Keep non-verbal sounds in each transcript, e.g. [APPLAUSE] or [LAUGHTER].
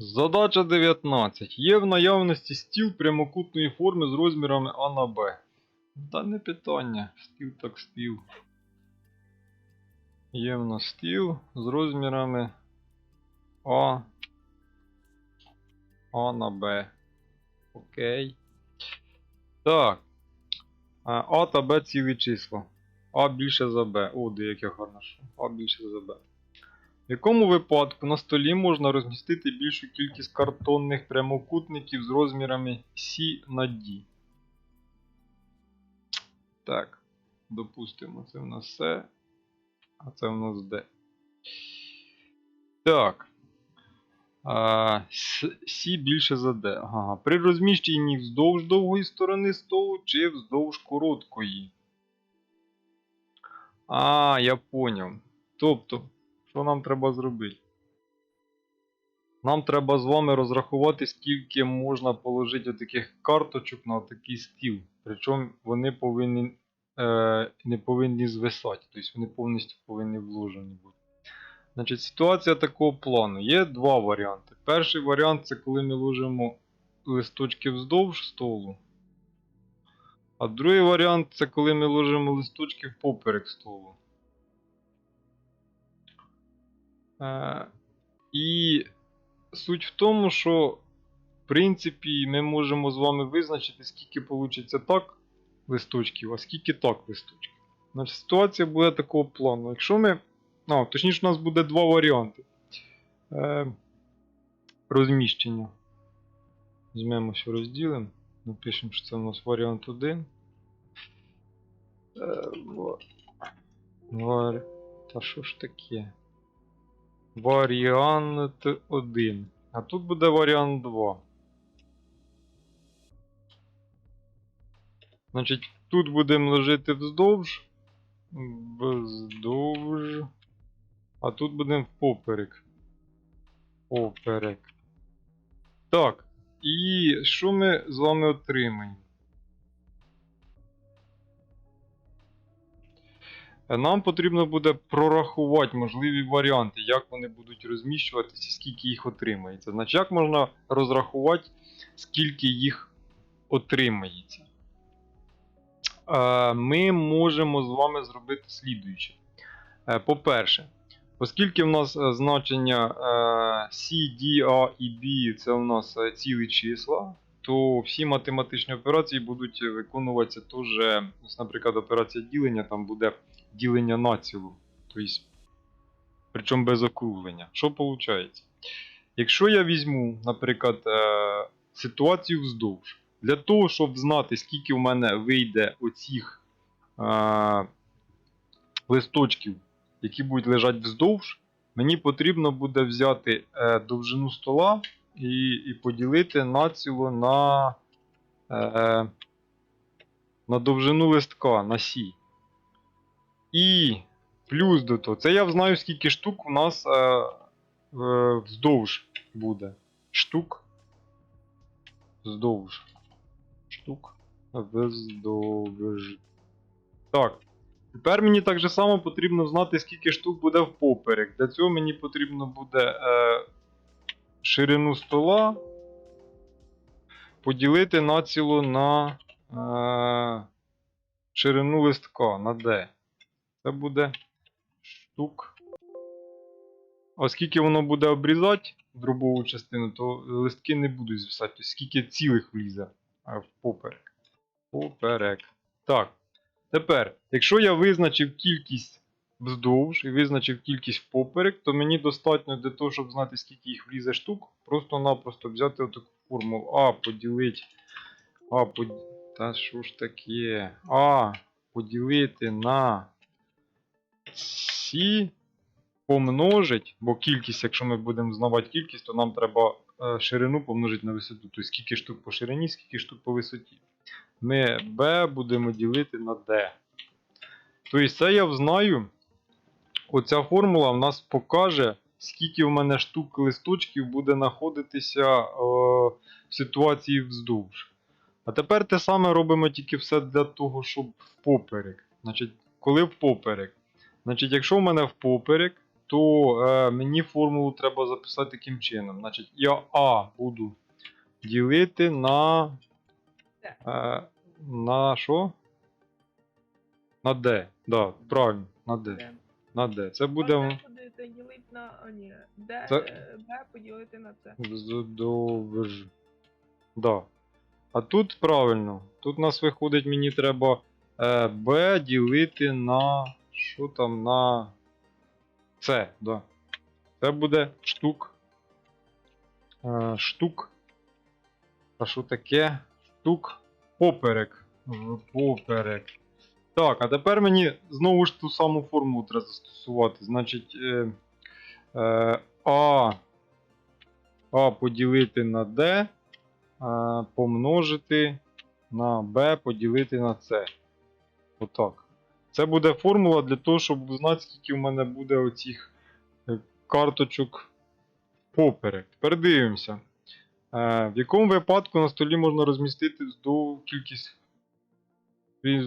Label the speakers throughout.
Speaker 1: Задача 19. Є в наявності стіл прямокутної форми з розмірами А на Б. Та не питання. Стіл так стіл. Є в нас стіл з розмірами А. А на Б. Окей. Так. А та Б цілі числа. А більше за Б. О, де яке гарно. А більше за Б. В якому випадку на столі можна розмістити більшу кількість картонних прямокутників з розмірами C на D? Так, допустимо, це в нас С, а це в нас D. Так. С- більше за D. Ага. При розміщенні вздовж довгої сторони столу чи вздовж короткої. А, я поняв. Тобто, що нам треба зробити? Нам треба з вами розрахувати, скільки можна положити таких карточок на такий стіл. Причому вони повинні е, не повинні звисати, тобто вони повністю повинні вложені бути. Значить, ситуація такого плану. Є два варіанти. Перший варіант це коли ми ложимо листочки вздовж столу. А другий варіант це коли ми ложимо листочки впоперек столу. І суть в тому, що в принципі ми можемо з вами визначити, скільки вийде так листочків, а скільки так листочків. Значить, ситуація буде такого плану. Якщо ми. А, точніше, у нас буде два варіанти. Е, розміщення. Візьмемо, що розділимо. Напишемо, що це у нас варіант 1. Е. Та що ж таке? Варіант 1. А тут буде варіант 2. Значить, тут будемо ложити вздовж. Вздовж. А тут будемо впоперек. Поперек. Так. І що ми з вами отримаємо? Нам потрібно буде прорахувати можливі варіанти, як вони будуть розміщуватися, скільки їх отримається. Значить, як можна розрахувати, скільки їх отримається? Е, Ми можемо з вами зробити слідуюче. Е, По-перше, оскільки в нас е, значення C, D, A і B це у нас цілі числа, то всі математичні операції будуть виконуватися теж, наприклад, операція ділення там буде ділення націлу. Тобто, причому без округлення. Що виходить? Якщо я візьму, наприклад, е, ситуацію вздовж, для того, щоб знати, скільки в мене вийде оцих е, листочків, які будуть лежати вздовж, мені потрібно буде взяти е, довжину стола і, і поділити націло на, е, на довжину листка на сі. І плюс до того, це я знаю, скільки штук у нас е, е, вздовж буде. Штук. Вздовж. Штук. Вздовж. Так. Тепер мені так само потрібно знати, скільки штук буде впоперек. Для цього мені потрібно буде е, ширину стола поділити націло на е, ширину листка на D. Це буде штук. Оскільки воно буде обрізати дробову частину, то листки не будуть звисати. Скільки цілих влізе в поперек. Поперек. Так. Тепер, якщо я визначив кількість вздовж і визначив кількість впоперек, то мені достатньо для того, щоб знати, скільки їх влізе штук, просто-напросто взяти отаку формулу А поділити. А под... Та що ж таке? А поділити на Сі помножить, бо кількість, якщо ми будемо знавати кількість, то нам треба е, ширину помножити на висоту. Тобто скільки штук по ширині, скільки штук по висоті. Ми B будемо ділити на D. Тобто це я знаю. Оця формула в нас покаже, скільки в мене штук листочків буде знаходитися е, в ситуації вздовж. А тепер те саме робимо тільки все для того, щоб впоперек. Значить, коли впоперек. Значить, якщо в мене впоперек, то е, мені формулу треба записати таким чином. Значить, я А буду ділити на. Е, на що? На D. Да, правильно, на D.
Speaker 2: Д.
Speaker 1: На D. Це буде.
Speaker 2: Можна поділити ділити на. А, ні. Д,
Speaker 1: Це-
Speaker 2: е, Б поділити на С.
Speaker 1: Здовж. Да. А тут правильно. Тут у нас виходить, мені треба е, B ділити на. Що там на. С, да. Це буде штук. Е, штук. А що таке? Штук поперек. В Поперек. Так, а тепер мені знову ж ту саму формулу треба застосувати. Значить. Е, е, А. А поділити на D, а, помножити на B поділити на C. Отак. Це буде формула для того, щоб знати, скільки в мене буде оцих е, карточок поперек. Тепер дивимося. Е, В якому випадку на столі можна розмістити вздовж кількість він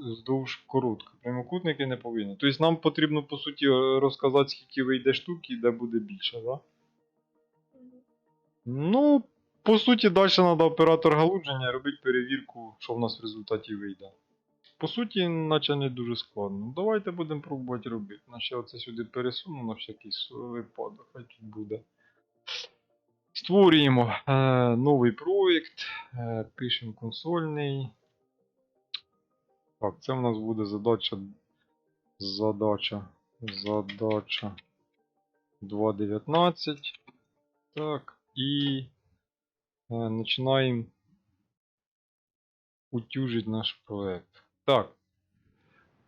Speaker 1: вздовж коротко. Прямокутники не повинні. Тобто нам потрібно, по суті, розказати, скільки вийде штук і де буде більше, так? Да? Ну, по суті, далі треба оператор галудження робити перевірку, що в нас в результаті вийде. По суті, наче не дуже складно. Давайте будемо пробувати робити. Я оце сюди пересуну на всякий випадок, хай тут буде. Створюємо е, новий проєкт, е, пишемо консольний. Так, це в нас буде задача. Задача. Задача 2.19. Так, і е, починаємо утюжити наш проект. Так.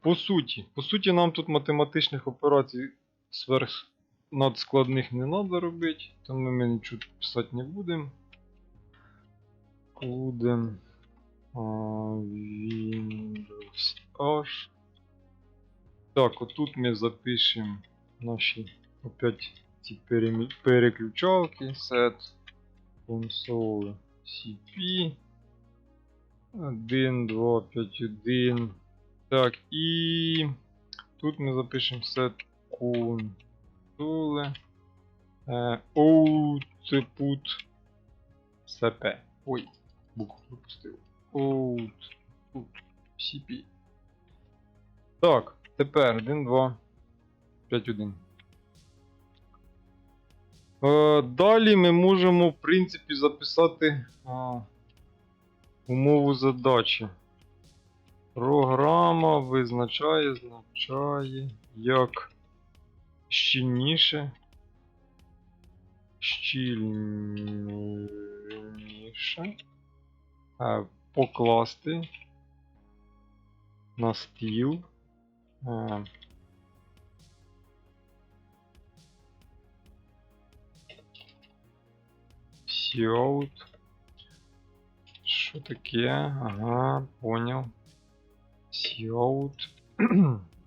Speaker 1: По суті, по суті, нам тут математичних операцій сверх надскладних не треба робити, тому ми нічого писати не будемо. Будемо Windows H. Так, отут ми запишемо наші опять ці переключалки set console CP 1, 2, 5, 1. Так, і тут ми запишемо set console е, output CP. Ой, букву пропустив. Output CP. Так, тепер 1, 2, 5, 1. Е, Далі ми можемо, в принципі, записати а, умову задачі. Програма визначає, значає як щільніше. Щільніше. е, Покласти на стіл. е, Сіоут. Що таке? Ага, понял. Сіоут. [CLEARS THROAT]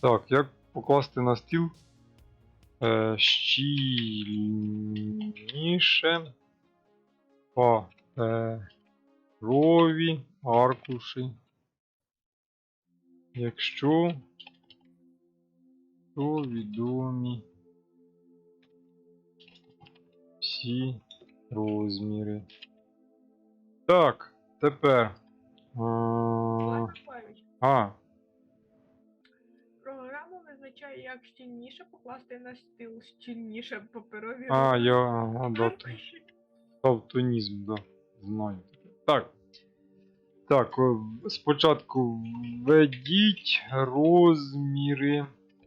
Speaker 1: Так, як покласти на стіл е, щільніше паперові аркуші. Якщо то відомі всі розміри. Так, тепер. А, а,
Speaker 2: Програма як щільніше покласти на стіл щільніше паперові.
Speaker 1: а, я. Ага, да. Тавтонізм, да. Знаю. Так. Так, спочатку введіть розміри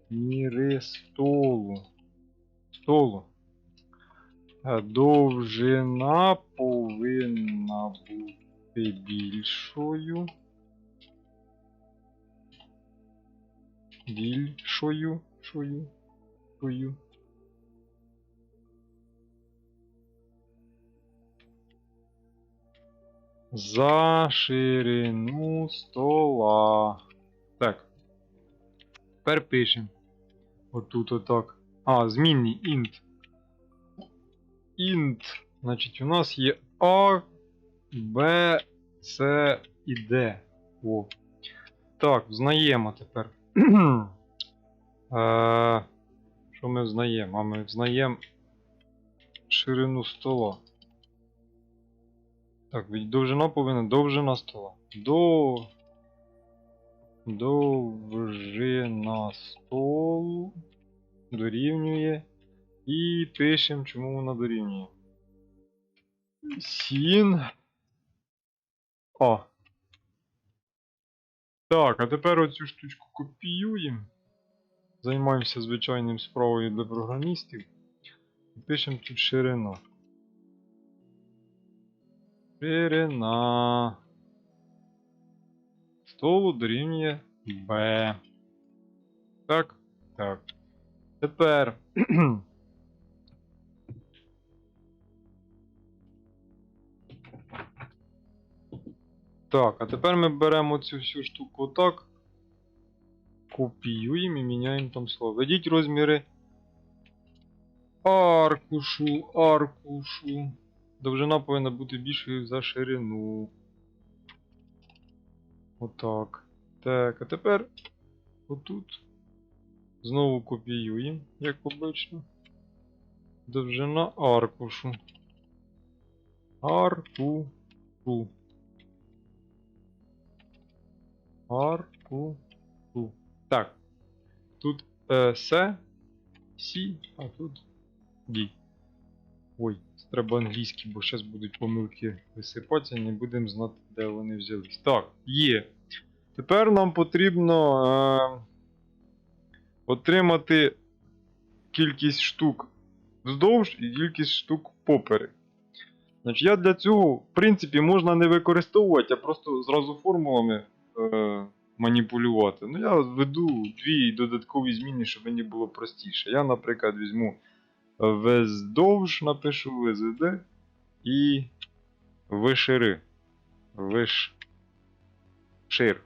Speaker 1: міри столу. Столу. Е, Довжина повинна бути більшою. Більшою. Шою. Шою. За ширину стола. Так. Тепер пишемо. Отут отак. А, змінний int. int. Значить, у нас є А, Б, С і Д. О. Так, взнаємо тепер. [CLEARS THROAT] що ми взнаємо? А ми взнаємо ширину стола. Так, від довжина повинна довжина стола. До. Довжина столу дорівнює. І пишемо, чому вона дорівнює. Сін. О. Так, а тепер оцю штучку копіюємо. Займаємося звичайним справою для програмістів. І пишемо тут ширина. Ширина. Столу дорівнює B. Так? Так. Тепер. Так, а тепер ми беремо цю всю штуку отак. Копіюємо і міняємо там слово. Введіть розміри аркушу, аркушу. Довжина повинна бути більшою за ширину. Отак. Так, а тепер отут. Знову копіюємо, як обично. Довжина аркушу. Аркушу. Аркушу. Так. Тут е, С, Сі, а тут Ді. Ой, треба англійський, бо зараз будуть помилки висипатися, не будемо знати, де вони взялись. Так, є. Тепер нам потрібно е, отримати кількість штук вздовж і кількість штук поперек. Значить, я для цього, в принципі, можна не використовувати, а просто зразу формулами е, маніпулювати. Ну, я введу дві додаткові зміни, щоб мені було простіше. Я, наприклад, візьму вздовж, напишу ВЗД і вишири. Виш. Шир.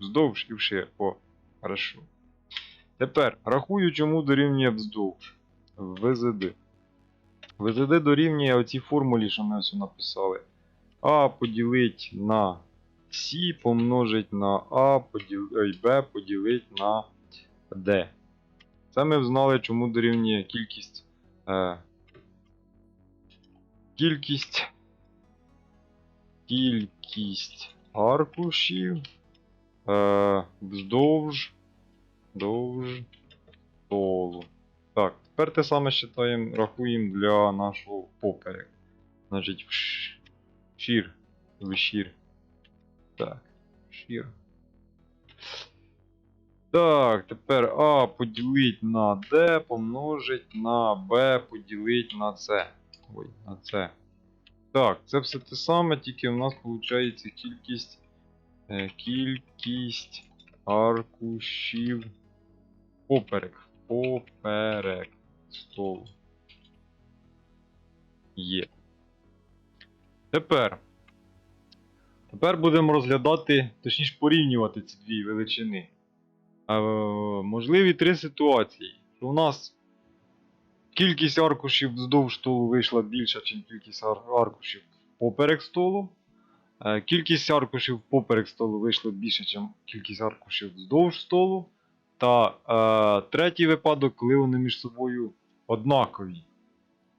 Speaker 1: Вздовж і вшир. О, хорошо. Тепер рахую, чому дорівнює вздовж. ВЗД. ВЗД дорівнює оцій формулі, що ми ось написали. А поділить на С помножить на А, поділ... ой, Б поділить на Д. Це ми взнали, чому дорівнює кількість. Е, кількість. Кількість аркушів. Е, вздовж. Вздовж столу. Так, тепер те саме считаємо, рахуємо для нашого поперек. Значить, вш- шір. Так, шір. Так, тепер А поділить на D помножить на B поділить на C. Ой, на C. Так, це все те саме, тільки в нас виходить кількість. е, Кількість аркушів поперек. Поперек столу. Є. Тепер. Тепер будемо розглядати, точніше порівнювати ці дві величини. Е, можливі три ситуації. У нас кількість аркушів вздовж столу вийшла більша, ніж кількість аркушів поперек столу. Е, кількість аркушів поперек столу вийшла більше, ніж кількість аркушів вздовж столу. Та е, третій випадок, коли вони між собою однакові.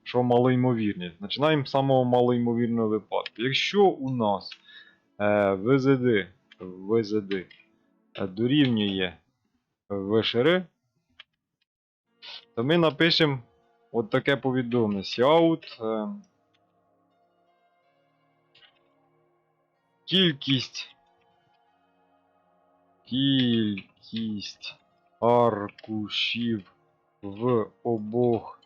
Speaker 1: Що малоймовірні. Починаємо з самого малоймовірного випадку. Якщо у нас ВЗД, ВЗД е, дорівнює ВШР, то ми напишемо от таке повідомлення. Сяут. Е, кількість. Кількість аркушів в обох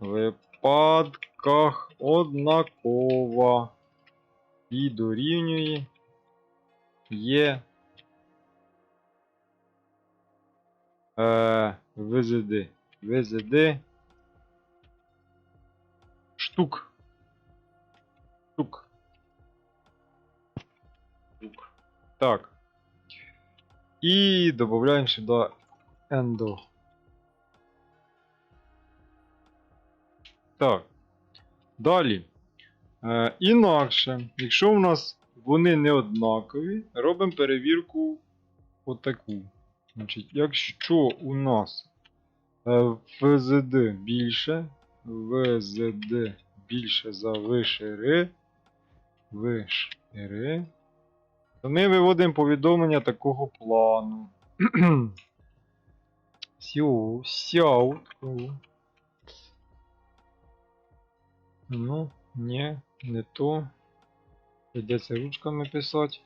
Speaker 1: випадках однакова і дорівнює є е, ВЗД. ВЗД штук. Штук. Штук. Так. І додаємо сюди endo. Так. Далі. Е, інакше, якщо у нас вони не однакові, робимо перевірку отаку. Значить, якщо у нас е, ВЗД більше, ВЗД більше за вишири, вишири, то ми виводимо повідомлення такого плану. [CLEARS THROAT] Сяу, сяу. Ну, не, не то. Придеться ручками писати.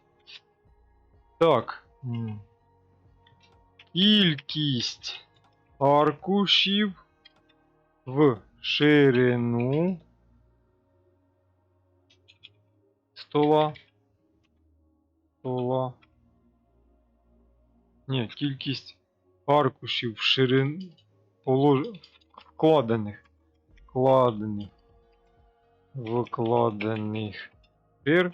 Speaker 1: Так. Кількість аркушів в ширину стола. Стола. Ні, кількість аркушів в ширину вкладених. Вкладених. Викладених шир.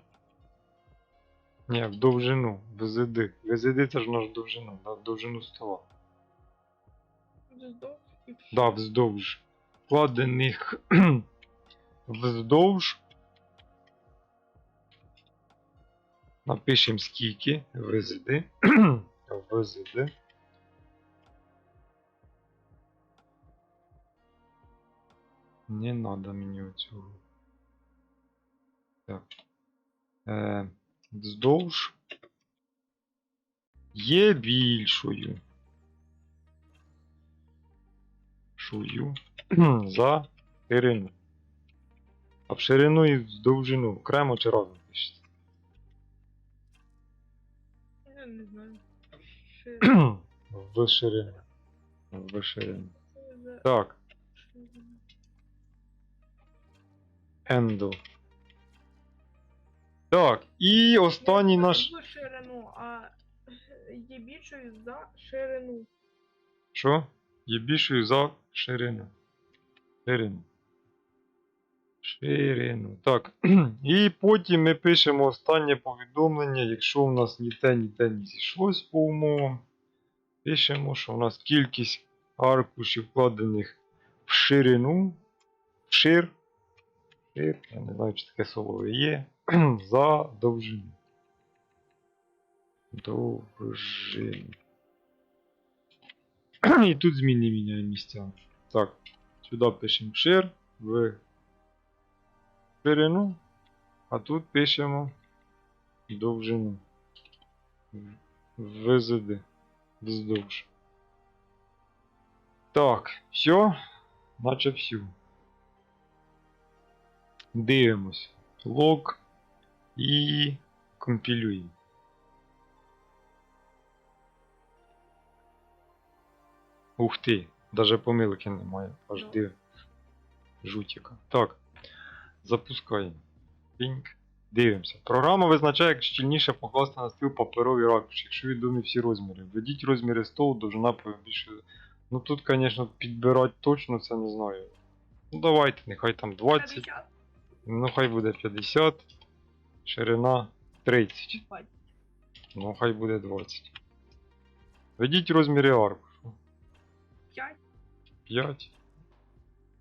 Speaker 1: Ні, в довжину. ВЗД. ВЗД це ж наш довжину, да, в довжину стола.
Speaker 2: Вздовж.
Speaker 1: Да, вздовж. Вкладених [CLEARS THROAT] вздовж. Напишем скільки ВЗД. [CLEARS THROAT] ВЗД. Не надо мені оцього. Так. Е, вздовж є більшою. Шую за ширину. А в ширину і в довжину окремо чи разом пишеться?
Speaker 2: Я не знаю. Шир.
Speaker 1: в ширину. В ширину. Так,
Speaker 2: ширину.
Speaker 1: Так, і останній
Speaker 2: Не
Speaker 1: наш.
Speaker 2: ширину, а є більшою за ширину.
Speaker 1: Що? Є більшою за ширину. Ширину. Ширину. Так. [CLEARS THROAT] І потім ми пишемо останнє повідомлення, якщо у нас ні те, ні те не зійшлось по умовам. Пишемо, що у нас кількість аркушів вкладених в ширину. В шир. Шир, я не знаю, чи таке слово є. [CLEARS THROAT] За довжину. Довжину. [CLEARS THROAT] І тут зміни міняємо місцями. Так, сюди пишемо шир в ширину, а тут пишемо довжину. ВЗД. Вздовж. Так, все, наче все. Дивимось. Лог і компілюємо. Ух ти, даже помилки немає. Аж див. Жутіка. Так. Запускаємо. Піньк. Дивимося. Програма визначає, як щільніше покласти на стіл паперові ракуші, якщо відомі всі розміри. Введіть розміри столу, довжина більше. Ну тут, звісно, підбирати точно це не знаю. Ну давайте, нехай там 20.
Speaker 2: 50.
Speaker 1: Ну хай буде 50. Ширина 30.
Speaker 2: 20.
Speaker 1: Ну хай буде 20. Введіть розміри аркушу.
Speaker 2: 5.
Speaker 1: 5.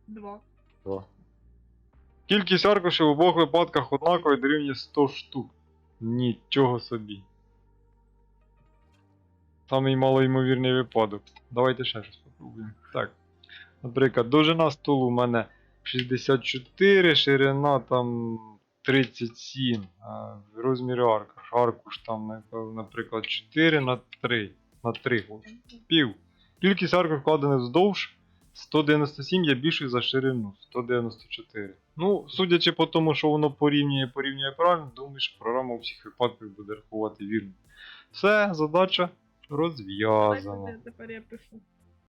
Speaker 2: 2.
Speaker 1: 2. Кількість аркушів в обох випадках однаково дорівнює 100 штук. Нічого собі. Самий малоймовірний випадок. Давайте ще щось попробуємо. Так. Наприклад, довжина столу у мене 64, ширина там 37. А розмір аркуш. Аркуш там, наприклад, 4 на 3. На 3. Пів. Кількість аркуш вкладених вздовж 197 є більшою за ширину 194. Ну, судячи по тому, що воно порівнює, порівнює правильно, думаю, що програма у всіх випадках буде рахувати вірно. Все, задача розв'язана.
Speaker 2: тепер я пишу.